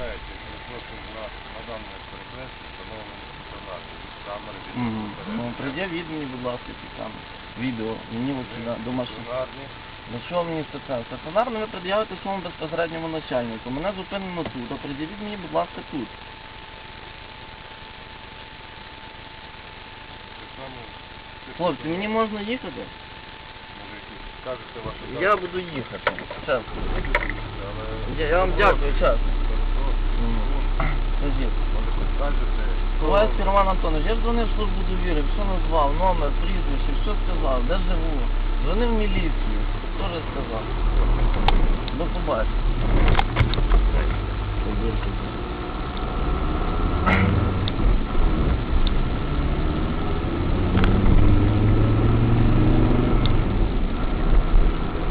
знаєте, ми просимо на, на даному перехресті встановлені стаціонарні камери Угу. Ну, відеоспостереження. пред'явіть мені, будь ласка, ці там відео. Мені от сюди, до машини. Стаціонарні. Для чого мені стаціонар? Стаціонарно ви пред'явите своєму безпосередньому начальнику. Мене зупинено тут, а пред'явіть мені, будь ласка, тут. Так само, це Хлопці, мені можна їхати? Може, якісь скажете ваші Я дані, буду їхати. Чесно. але... Я, я вам дякую, чесно. Може, Ковальський Роман Антонович, я дзвонив в службу довіри, все назвав, номер, прізвище, все сказав, де живу. Дзвонив в міліцію, теж сказав. До побачення.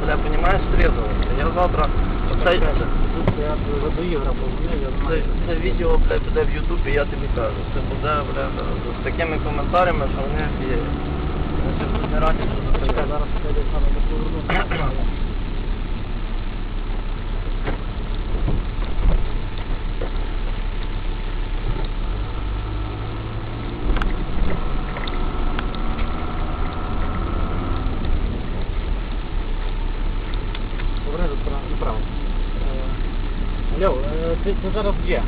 Бля, понимаешь, срезался. Я завтра... Це, Я я це, знаю. це відео, бля, піде в Ютубі, я тобі кажу. Це буде, бля, з такими коментарями, що вони є. Вони ще не раді, що це Чекай, зараз я десь саме поверну. No, ty, to zaraz gdzie?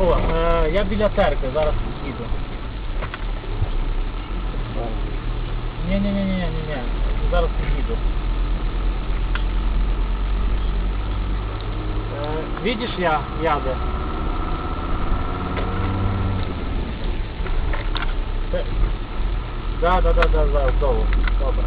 O, e, ja bilaterkę, zaraz idę. Nie, nie, nie, nie, nie, nie, zaraz idę. E, widzisz, ja jadę. Да, да, да, да, да, добре, добре.